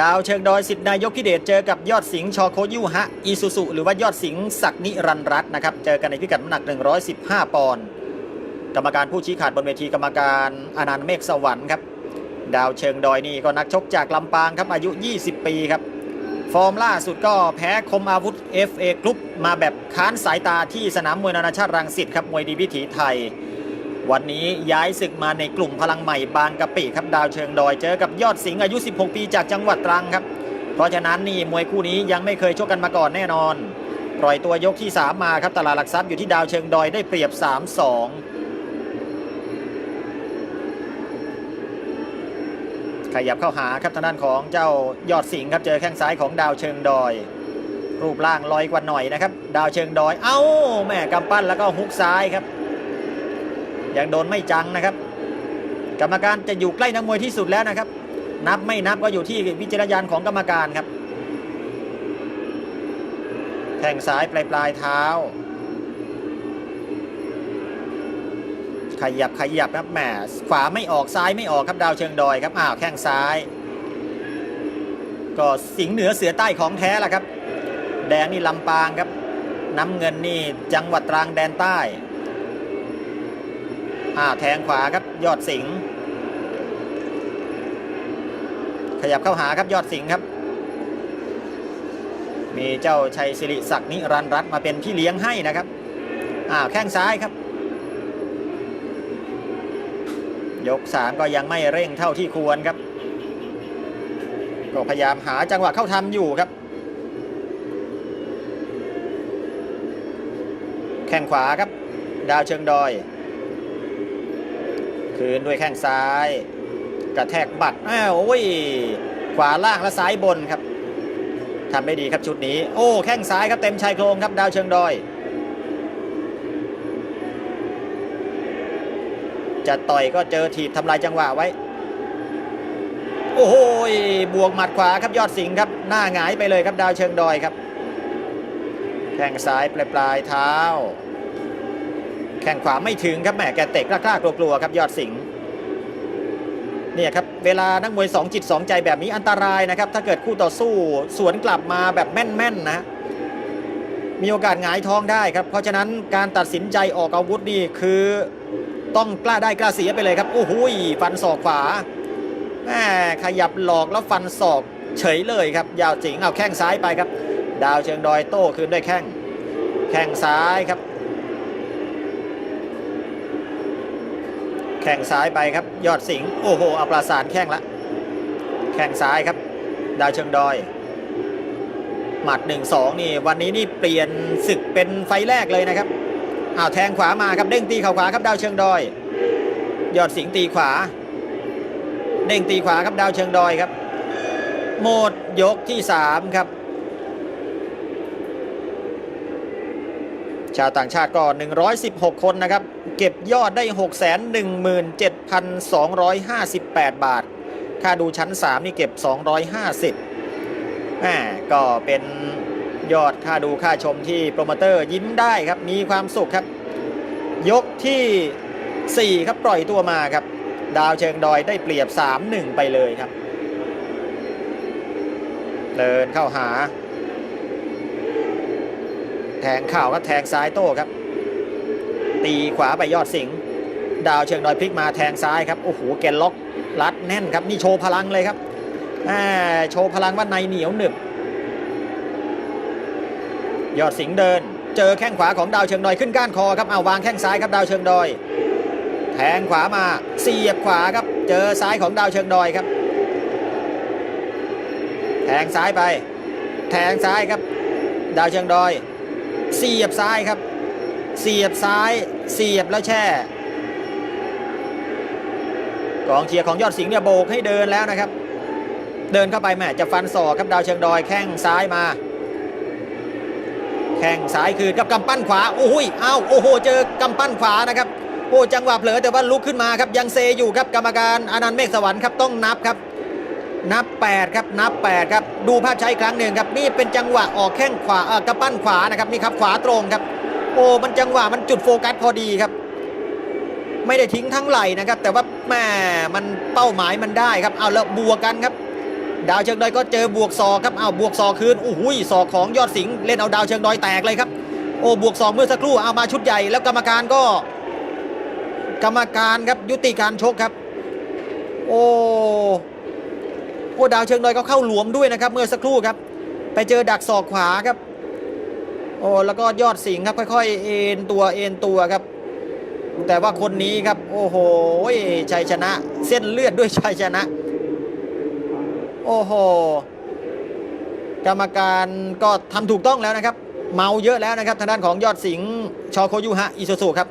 ดาวเชิงดอยสิทธินายกพิเดชเจอกับยอดสิงห์ชอโคยุฮะอีซูซุหรือว่ายอดสิงห์ศักนิรันร์รัตน์นะครับ เจอกันในพิกัดน้ำหนัก 115 ปอนด์กรรมการผู้ชี้ขาดบนเวทีกรรมการอนันต์เมฆสวรรค์ครับ ดาวเชิงดอยนี่ก็นักชกจากลำปางครับอายุ 20 ปีครับ ฟอร์มล่าสุดก็แพ้คมอาวุธ FA กรุ๊ปมาแบบค้านสายตาที่สนามมวยนานาชาติรังสิตครับมวยดีวิถีไทย วันนี้ย้ายศึกมาในกลุ่มพลังใหม่บางกะปิครับดาวเชิงดอยเจอกับยอดสิงห์อายุ 16 ปีจากจังหวัดตรังครับ เพราะฉะนั้นนี่มวยคู่นี้ยังไม่เคยชกกันมาก่อนแน่นอน ปล่อยตัวยกที่ 3 มาครับตลาดหลักทรัพย์อยู่ที่ดาวเชิงดอยได้เปรียบ 3-2 ขยับเข้าหาครับทางด้านของเจ้ายอดสิงห์ครับเจอแข้งซ้ายของดาวเชิงดอย รูปร่างลอยกว่าหน่อยนะครับ ดาวเชิงดอย เอ้าแม่กำปั้นแล้วก็ฮุกซ้ายครับ ยังโดนไม่จังนะครับ กรรมการจะอยู่ใกล้นักมวยที่สุดแล้วนะครับ นับไม่นับก็อยู่ที่วิจารณญาณของกรรมการครับแข้งซ้ายปลายปลายเท้า ขยับขยับครับแหมขวาไม่ออกซ้ายไม่ออกครับดาวเชิงดอยครับอ้าวแข้งซ้าย ก็สิงเหนือเสือใต้ของแท้ละครับ แดงนี่ลำปางครับน้ำเงินนี่จังหวัดตรังแดนใต้ อ่าแทงขวาครับยอดสิงห์ขยับเข้าหาครับยอดสิงห์ครับ มีเจ้าชัยศิริศักดิ์นิรันรัตมาเป็นพี่เลี้ยงให้นะครับอ่าแข้งซ้ายครับ ยกสามก็ยังไม่เร่งเท่าที่ควรครับ ก็พยายามหาจังหวะเข้าทำอยู่ครับ แข้งขวาครับ ดาวเชิงดอย คืนด้วยแข้งซ้าย กระแทกบัดอ้าวโอ้ยขวาล่างและซ้ายบนครับทำได้ดีครับชุดนี้ โอ้แข้งซ้ายครับเต็มชายโครงครับดาวเชิงดอย จะต่อยก็เจอถีบทำลายจังหวะไว้ โอ้โหบวกหมัดขวาครับยอดสิงครับ หน้าหงายไปเลยครับดาวเชิงดอยครับ แข้งซ้ายปลายปลายเท้า แข้งขวาไม่ถึงครับแหมแกเตะกล้าๆกลัวๆครับยอดสิงห์ เนี่ยครับเวลานักมวยสองจิตสองใจแบบนี้อันตรายนะครับ ถ้าเกิดคู่ต่อสู้สวนกลับมาแบบแม่นๆนะมีโอกาสหงายท้องได้ครับ เพราะฉะนั้นการตัดสินใจออกอาวุธนี่คือต้องกล้าได้กล้าเสียไปเลยครับโอ้โหยฟันศอกขวาแหมขยับหลอกแล้วฟันศอกเฉยเลยครับ ยาวสิงเอาแข้งซ้ายไปครับ ดาวเชิงดอยโต้คืนด้วยแข้งแข้งซ้ายครับ แข้งซ้ายไปครับ ยอดสิงห์โอ้โหเอาประสานแข้งละ แข้งซ้ายครับ ดาวเชิงดอย หมัด 1 2 นี่ วันนี้นี่เปลี่ยนศึกเป็นไฟแรกเลยนะครับอ้าวแทงขวามาครับเด้งตีเข่าขวาครับดาวเชิงดอย ยอดสิงห์ตีขวา เด้งตีขวาครับดาวเชิงดอยครับ หมดยกที่ 3 ครับ ชาวต่างชาติก็ 116 คนนะครับ เก็บยอดได้ 617,258 บาท ค่าดูชั้น 3 นี่เก็บ 250แหมก็เป็นยอดค่าดูค่าชมที่โปรโมเตอร์ยิ้มได้ครับ มีความสุขครับ ยกที่ 4 ครับปล่อยตัวมาครับ ดาวเชิงดอยได้เปรียบ 3-1 ไปเลยครับ เดินเข้าหา แทงข่าวก็แทงซ้ายโต้ครับ ตีขวาไปยอดสิงห์ดาวเชิงดอยพลิกมาแทงซ้ายครับโอ้โหแกนล็อกรัดแน่นครับนี่โชว์พลังเลยครับโชว์พลังว่าในเหนียวหนึบยอดสิงห์เดิน เจอแข้งขวาของดาวเชิงดอยขึ้นก้านคอครับเอาวางแข้งซ้ายครับดาวเชิงดอย แทงขวามาเสียบขวาครับ เจอซ้ายของดาวเชิงดอยครับ แทงซ้ายไป แทงซ้ายครับ ดาวเชิงดอย เสียบซ้ายครับ เสียบซ้าย เสียบแล้วแช่กองเชียร์ของยอดสิงห์เนี่ยโบกให้เดินแล้วนะครับ เดินเข้าไปแม่จะฟันศอกครับดาวเชิงดอยแข้งซ้ายมา แข้งซ้ายคืนกับกำปั้นขวาโอ้ยอ้าวโอ้โหเจอกำปั้นขวานะครับโอ้จังหวะเผลอแต่ว่าลุกขึ้นมาครับยังเซอยู่ครับกรรมการอนันต์เมฆสวรรค์ครับต้องนับครับ นับ 8 ครับ นับ 8 ครับ ดูภาพใช้ครั้งหนึ่งครับ นี่เป็นจังหวะออกแข้งขวาเออกระปั้นขวานะครับ นี่ครับขวาตรงครับ โอ้ มันจังหวะมันจุดโฟกัสพอดีครับ ไม่ได้ทิ้งทั้งไหลนะครับ แต่ว่าแม่มันเป้าหมายมันได้ครับ เอาแล้วบวกกันครับ ดาวเชิงดอยก็เจอบวกศอกครับ เอาบวกศอกคืนโอ้โหศอกของยอดสิงห์เล่นเอาดาวเชิงดอยแตกเลยครับ โอ้ บวกศอกเมื่อสักครู่ เอามาชุดใหญ่ แล้วกรรมการก็ กรรมการครับยุติการชกครับ โอ้ อ้ดาวเชิงดอยก็เข้าหลวมด้วยนะครับ เมื่อสักครู่ครับ ไปเจอดักศอกขวาครับ โอ้แล้วก็ยอดสิงครับค่อย ๆ เอ็นตัวเอ็นตัวครับ แต่ว่าคนนี้ครับ โอ้โหชัยชนะ เส้นเลือดด้วยชัยชนะ โอ้โหกรรมการก็ทำถูกต้องแล้วนะครับ เมาเยอะแล้วนะครับ ทางด้านของยอดสิงห์ชอโคยุฮะอิโซซุครับ